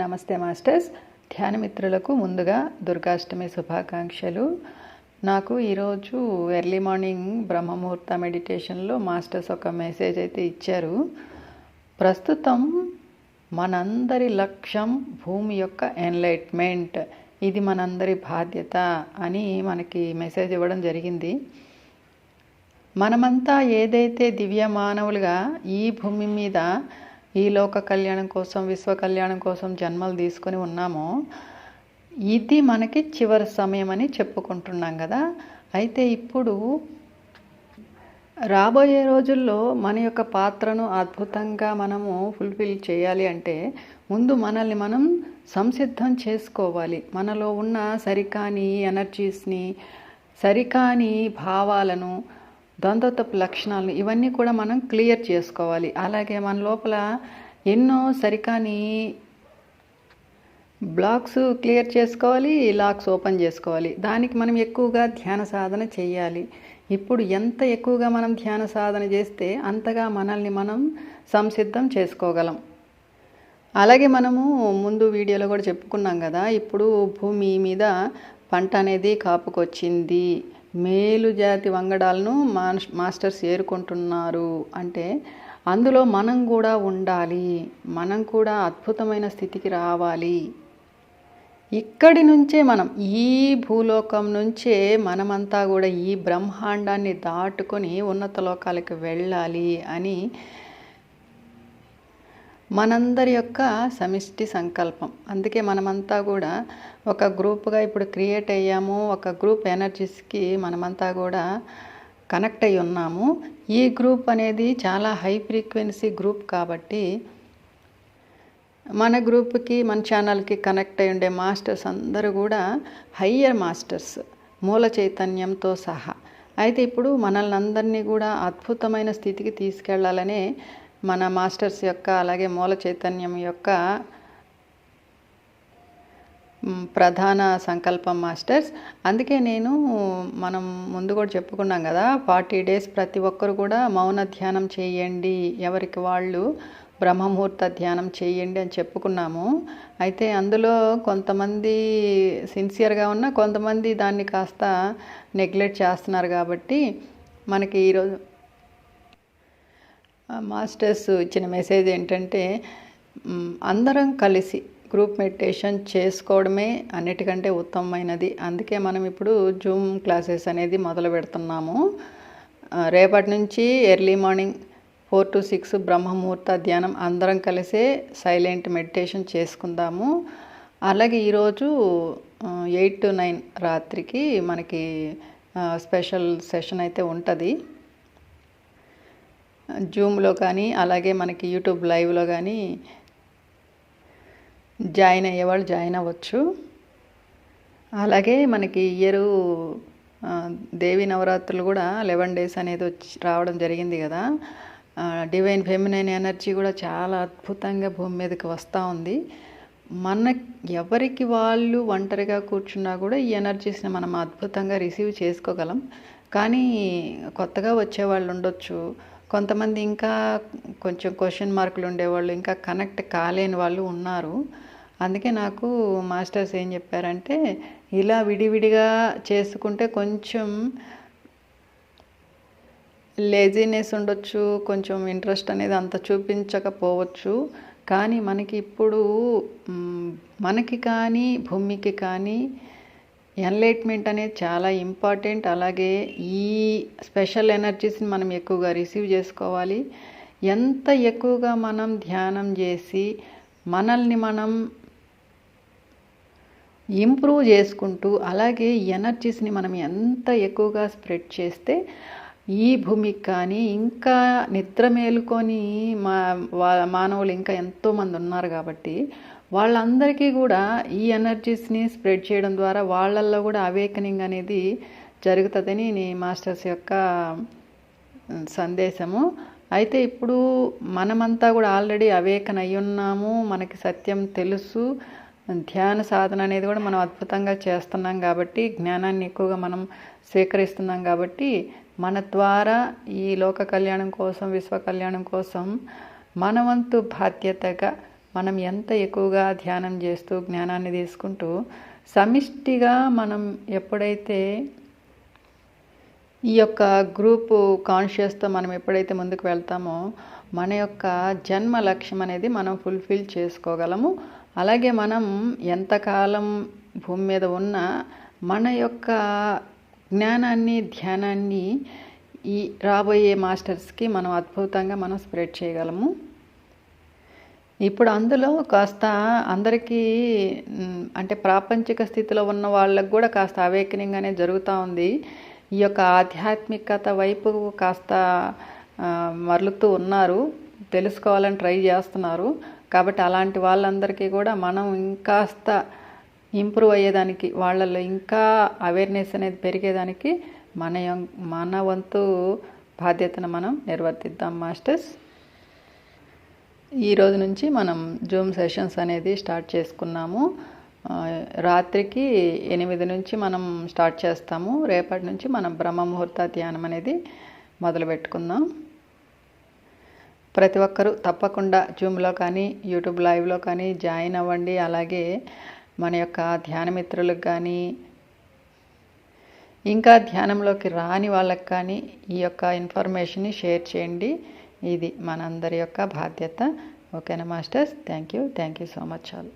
నమస్తే మాస్టర్స్. ధ్యాన మిత్రులకు ముందుగా దుర్గాష్టమి శుభాకాంక్షలు. నాకు ఈరోజు ఎర్లీ మార్నింగ్ బ్రహ్మముహూర్త మెడిటేషన్లో మాస్టర్స్ ఒక మెసేజ్ అయితే ఇచ్చారు. ప్రస్తుతం మనందరి లక్ష్యం భూమి యొక్క ఎన్లైట్మెంట్. ఇది మనందరి బాధ్యత అని మనకి మెసేజ్ ఇవ్వడం జరిగింది. మనమంతా ఏదైతే దివ్య మానవులుగా ఈ భూమి మీద ఈ లోక కళ్యాణం కోసం విశ్వ కళ్యాణం కోసం జన్మలు తీసుకొని ఉన్నామో ఇది మనకి చివరి సమయం అని చెప్పుకుంటున్నాం కదా. అయితే ఇప్పుడు రాబోయే రోజుల్లో మన యొక్క పాత్రను అద్భుతంగా మనము ఫుల్ఫిల్ చేయాలి అంటే ముందు మనల్ని మనం సంసిద్ధం చేసుకోవాలి. మనలో ఉన్న సరికాని ఎనర్జీస్ని సరికాని భావాలను ద్వంద్వతపు లక్షణాలను ఇవన్నీ కూడా మనం క్లియర్ చేసుకోవాలి. అలాగే మన లోపల ఎన్నో సరికాని బ్లాక్స్ క్లియర్ చేసుకోవాలి లాక్స్ ఓపెన్ చేసుకోవాలి. దానికి మనం ఎక్కువగా ధ్యాన సాధన చేయాలి. ఇప్పుడు ఎంత ఎక్కువగా మనం ధ్యాన సాధన చేస్తే అంతగా మనల్ని మనం సంసిద్ధం చేసుకోగలం. అలాగే మనము ముందు వీడియోలో కూడా చెప్పుకున్నాం కదా ఇప్పుడు భూమి మీద పంట అనేది కాపుకొచ్చింది. మేలు జాతి వంగడాలను మాస్టర్స్ ఏరుకుంటున్నారు. అంటే అందులో మనం కూడా ఉండాలి. మనం కూడా అద్భుతమైన స్థితికి రావాలి. ఇక్కడి నుంచే మనం ఈ భూలోకం నుంచే మనమంతా కూడా ఈ బ్రహ్మాండాన్ని దాటుకొని ఉన్నత లోకాలకు వెళ్ళాలి అని మనందరి యొక్క సమిష్టి సంకల్పం. అందుకే మనమంతా కూడా ఒక గ్రూప్గా ఇప్పుడు క్రియేట్ అయ్యాము. ఒక గ్రూప్ ఎనర్జీస్కి మనమంతా కూడా కనెక్ట్ అయి ఉన్నాము. ఈ గ్రూప్ అనేది చాలా హై ఫ్రీక్వెన్సీ గ్రూప్ కాబట్టి మన గ్రూప్కి మన ఛానల్కి కనెక్ట్ అయి ఉండే మాస్టర్స్ అందరూ కూడా హయ్యర్ మాస్టర్స్ మూల చైతన్యంతో సహా. అయితే ఇప్పుడు మనల్ని అందరినీ కూడా అద్భుతమైన స్థితికి తీసుకెళ్ళాలనే మన మాస్టర్స్ యొక్క అలాగే మూల చైతన్యం యొక్క ప్రధాన సంకల్పం మాస్టర్స్. అందుకే నేను మనం ముందు కూడా చెప్పుకున్నాం కదా ఫార్టీ డేస్ ప్రతి ఒక్కరు కూడా మౌన ధ్యానం చేయండి. ఎవరికి వాళ్ళు బ్రహ్మముహూర్త ధ్యానం చేయండి అని చెప్పుకున్నాము. అయితే అందులో కొంతమంది సిన్సియర్గా ఉన్న కొంతమంది దాన్ని కాస్త నెగ్లెక్ట్ చేస్తున్నారు కాబట్టి మనకి ఈరోజు మాస్టర్స్ ఇచ్చిన మెసేజ్ ఏంటంటే అందరం కలిసి గ్రూప్ మెడిటేషన్ చేసుకోవడమే అన్నిటికంటే ఉత్తమమైనది. అందుకే మనం ఇప్పుడు జూమ్ క్లాసెస్ అనేది మొదలు పెడుతున్నాము. రేపటి నుంచి early morning four to six బ్రహ్మముహూర్త ధ్యానం అందరం కలిసే సైలెంట్ మెడిటేషన్ చేసుకుందాము. అలాగే ఈరోజు ఎయిట్ టు నైన్ రాత్రికి మనకి స్పెషల్ సెషన్ అయితే ఉంటుంది. జూమ్లో కానీ అలాగే మనకి యూట్యూబ్ లైవ్లో కానీ జాయిన్ అయ్యేవాళ్ళు జాయిన్ అవ్వచ్చు. అలాగే మనకి ఇయరు దేవి నవరాత్రులు కూడా లెవెన్ డేస్ అనేది వచ్చి రావడం జరిగింది కదా. డివైన్ ఫెమినైన్ ఎనర్జీ కూడా చాలా అద్భుతంగా భూమి మీదకి వస్తూ ఉంది. మన ఎవరికి వాళ్ళు ఒంటరిగా కూర్చున్నా కూడా ఈ ఎనర్జీస్ని మనం అద్భుతంగా రిసీవ్ చేసుకోగలం. కానీ కొత్తగా వచ్చేవాళ్ళు ఉండొచ్చు. కొంతమంది ఇంకా కొంచెం క్వశ్చన్ మార్కులు ఉండేవాళ్ళు ఇంకా కనెక్ట్ కాలేని వాళ్ళు ఉన్నారు. అందుకే నాకు మాస్టర్స్ ఏం చెప్పారంటే ఇలా విడివిడిగా చేసుకుంటే కొంచెం లేజీనెస్ ఉండొచ్చు కొంచెం ఇంట్రెస్ట్ అనేది అంత చూపించకపోవచ్చు. కానీ మనకి ఇప్పుడు మనకి కానీ భూమికి కానీ ఎన్లైట్మెంట్ అనేది చాలా ఇంపార్టెంట్. అలాగే ఈ స్పెషల్ ఎనర్జీస్ని మనం ఎక్కువగా రిసీవ్ చేసుకోవాలి. ఎంత ఎక్కువగా మనం ధ్యానం చేసి మనల్ని మనం ఇంప్రూవ్ చేసుకుంటూ అలాగే ఎనర్జీస్ని మనం ఎంత ఎక్కువగా స్ప్రెడ్ చేస్తే ఈ భూమికి కానీ ఇంకా నిద్ర మేలుకొని మా మానవులు ఇంకా ఎంతోమంది ఉన్నారు కాబట్టి వాళ్ళందరికీ కూడా ఈ ఎనర్జీస్ని స్ప్రెడ్ చేయడం ద్వారా వాళ్ళల్లో కూడా అవేకనింగ్ అనేది జరుగుతుందని నీ మాస్టర్స్ యొక్క సందేశము. అయితే ఇప్పుడు మనమంతా కూడా ఆల్రెడీ అవేకన్ అయి ఉన్నాము మనకి సత్యం తెలుసు. ధ్యాన సాధన అనేది కూడా మనం అద్భుతంగా చేస్తున్నాం కాబట్టి జ్ఞానాన్ని ఎక్కువగా మనం స్వీకరిస్తున్నాం కాబట్టి మన ద్వారా ఈ లోక కళ్యాణం కోసం విశ్వ కళ్యాణం కోసం మనవంతు బాధ్యతగా మనం ఎంత ఎక్కువగా ధ్యానం చేస్తూ జ్ఞానాన్ని తీసుకుంటూ సమిష్టిగా మనం ఎప్పుడైతే ఈ యొక్క గ్రూపు కాన్షియస్తో మనం ఎప్పుడైతే ముందుకు వెళ్తామో మన యొక్క జన్మ లక్ష్యం అనేది మనం ఫుల్ఫిల్ చేసుకోగలము. అలాగే మనం ఎంతకాలం భూమి మీద ఉన్నా మన యొక్క జ్ఞానాన్ని ధ్యానాన్ని ఈ రాబోయే మాస్టర్స్కి మనం అద్భుతంగా మనం స్ప్రెడ్ చేయగలము. ఇప్పుడు అందులో కాస్త అందరికీ అంటే ప్రాపంచిక స్థితిలో ఉన్న వాళ్ళకు కూడా కాస్త అవేకనింగ్ అనేది జరుగుతూ ఉంది. ఈ యొక్క ఆధ్యాత్మికత వైపు కాస్త మరలుతూ ఉన్నారు. తెలుసుకోవాలని ట్రై చేస్తున్నారు. కాబట్టి అలాంటి వాళ్ళందరికీ కూడా మనం ఇంకాస్త ఇంప్రూవ్ అయ్యేదానికి వాళ్ళల్లో ఇంకా అవేర్నెస్ అనేది పెరిగేదానికి మన మన వంతు బాధ్యతను మనం నిర్వర్తిద్దాం మాస్టర్స్. ఈ రోజు నుంచి మనం జూమ్ సెషన్స్ అనేది స్టార్ట్ చేసుకున్నాము. రాత్రికి ఎనిమిది నుంచి మనం స్టార్ట్ చేస్తాము. రేపటి నుంచి మనం బ్రహ్మ ముహూర్త ధ్యానం అనేది మొదలు పెట్టుకుందాం. ప్రతి ఒక్కరూ తప్పకుండా జూమ్లో కానీ యూట్యూబ్ లైవ్లో కానీ జాయిన్ అవ్వండి. అలాగే మన యొక్క ధ్యాన మిత్రులకు కానీ ఇంకా ధ్యానంలోకి రాని వాళ్ళకి కానీ ఈ యొక్క ఇన్ఫర్మేషన్ని షేర్ చేయండి. ఇది మనందరి యొక్క బాధ్యత. ఓకేనా masters? Thank you thank you so much all